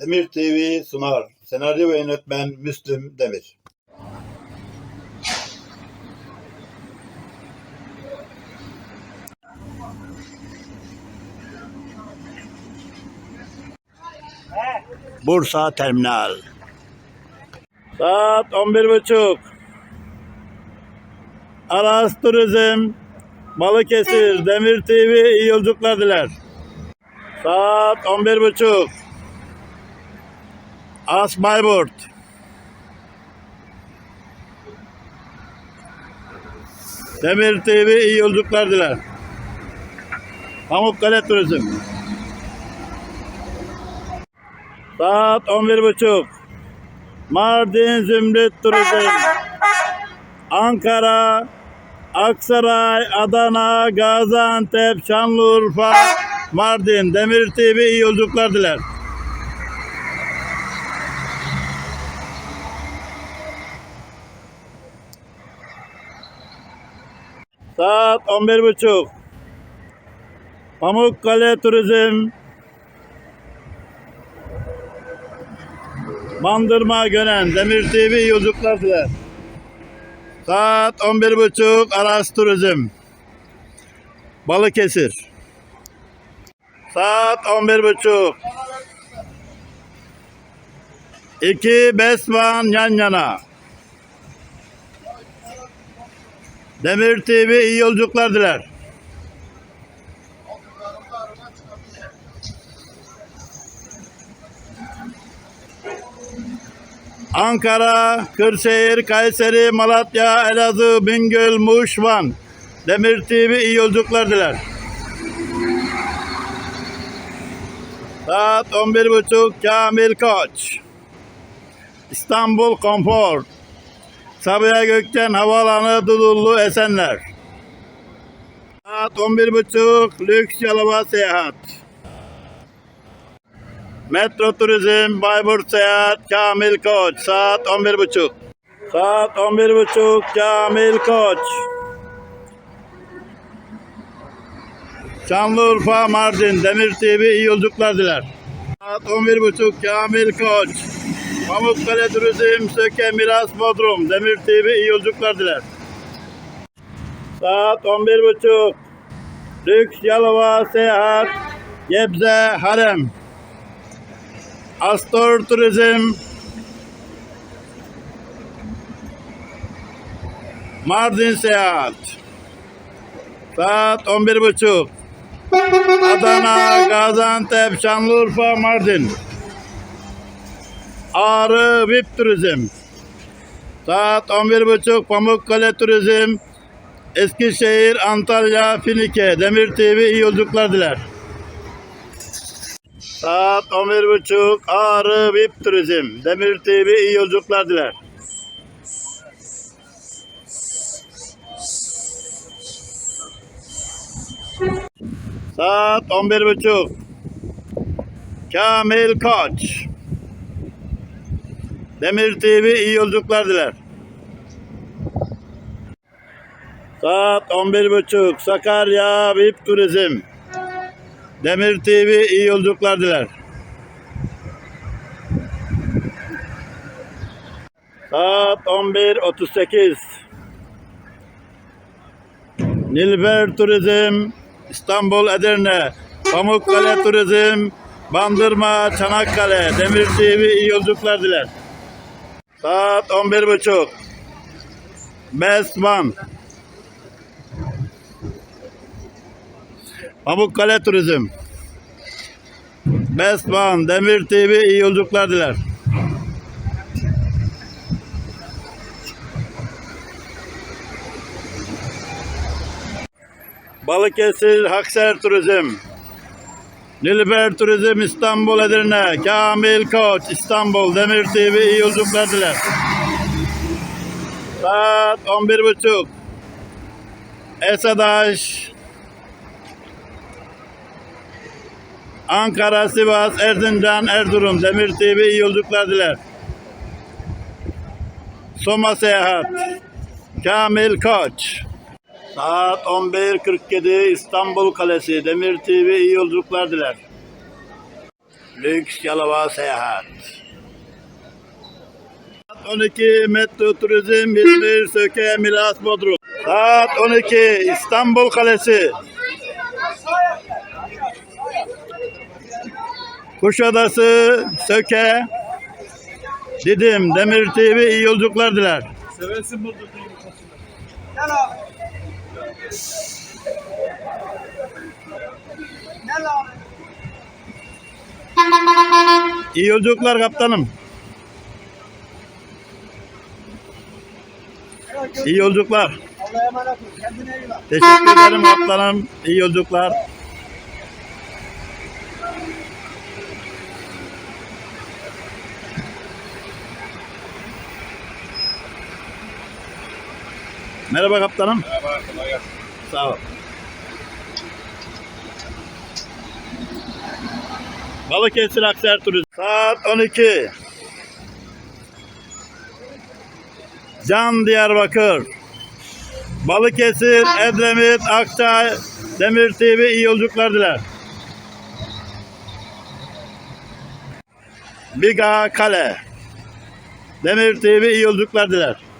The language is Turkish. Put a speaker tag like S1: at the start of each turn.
S1: Demir TV sunar. Senaryo ve yönetmen Müslüm Demir. Bursa Terminal. Saat 11.30. Aras Turizm, Balıkesir, Demir TV iyi yolculuklar diler. Saat 11.30. As Bayburt. Demir TV iyi yolculuklar diler. Pamukkale Turizm. Saat 11.30. Mardin Zümrüt Turizm. Ankara, Aksaray, Adana, Gaziantep, Şanlıurfa, Mardin, Demir TV iyi yolculuklar diler. Saat 11.30. Pamukkale Turizm. Bandırma Gönen, Demir TV yolculuklar diler. Saat 11.30 Aras Turizm. Balıkesir. Saat 11.30 İki Besman yan yana. Demir TV iyi yolculuklar diler. Ankara, Kırşehir, Kayseri, Malatya, Elazığ, Bingöl, Muş, Van. Demir TV iyi yolculuklar diler. Saat 11.30 Kamil Koç. İstanbul Konfor. Sabiha Gökçen Havaalanı Dudullu Esenler. Saat 11.30 Lüks Yalova Seyahat. Metro Turizm, Bayburt Seyahat, Kamil Koç. Saat 11.30. Saat 11.30 Kamil Koç. Şanlıurfa, Mardin, Demir TV iyi yolculuklar diler. Saat 11.30 Kamil Koç. Pamukkale Turizm, Söke, Miras, Bodrum, Demir TV iyi yolculuklar diler. Saat 11.30 Lüks Yalova Seyahat, Gebze, Harem. Astor Turizm. Mardin Seyahat. Saat 11.30 Adana, Gaziantep, Şanlıurfa, Mardin Ağrı VIP Turizm Saat 11.30 Pamukkale Turizm Eskişehir, Antalya, Finike Demir TV iyi yolculuklar diler. Saat 11.30 Ağrı VIP Turizm. Demir TV iyi yolculuklar diler. Saat 11.30 Kamil Koç. Demir TV iyi yolculuklar diler. Saat 11.30 Sakarya VIP Turizm. Demir TV iyi yolculuklar diler. Saat 11.38 Nilber Turizm İstanbul Edirne Pamukkale Turizm Bandırma Çanakkale Demir TV iyi yolculuklar diler. Saat 11.30 Best One Pamukkale Turizm. Best One, Demir TV iyi yolculuklar diler. Balıkesir Hakser Turizm. Nilüfer Turizm İstanbul Edirne. Kamil Koç İstanbul Demir TV iyi yolculuklar diler. Saat 11.30 Esadaş Ankara, Sivas, Erzincan, Erzurum, Demir TV iyi yolculuklar diler. Soma Seyahat, Kamil Koç. Saat 11.47 İstanbul Kalesi, Demir TV iyi yolculuklar diler. Lüks Yalova Seyahat. Saat 12 Metro Turizm İzmir Söke Milas Bodrum. Saat 12 İstanbul Kalesi. Kuşadası Söke Didim Demir TV iyi yolculuklar diler.
S2: Seversin burada
S3: Gel abi. Gel abi.
S1: İyi yolculuklar kaptanım. İyi yolculuklar. Teşekkür ederim kaptanım. İyi yolculuklar. Merhaba kaptanım.
S2: Merhaba, kolay gelsin.
S1: Sağ ol. Balıkesir Akser Turizm. Saat 12. Can Diyarbakır. Balıkesir, Edremit, Akçay, Demir TV iyi yolculuklar diler. Biga Kale. Demir TV iyi yolculuklar diler.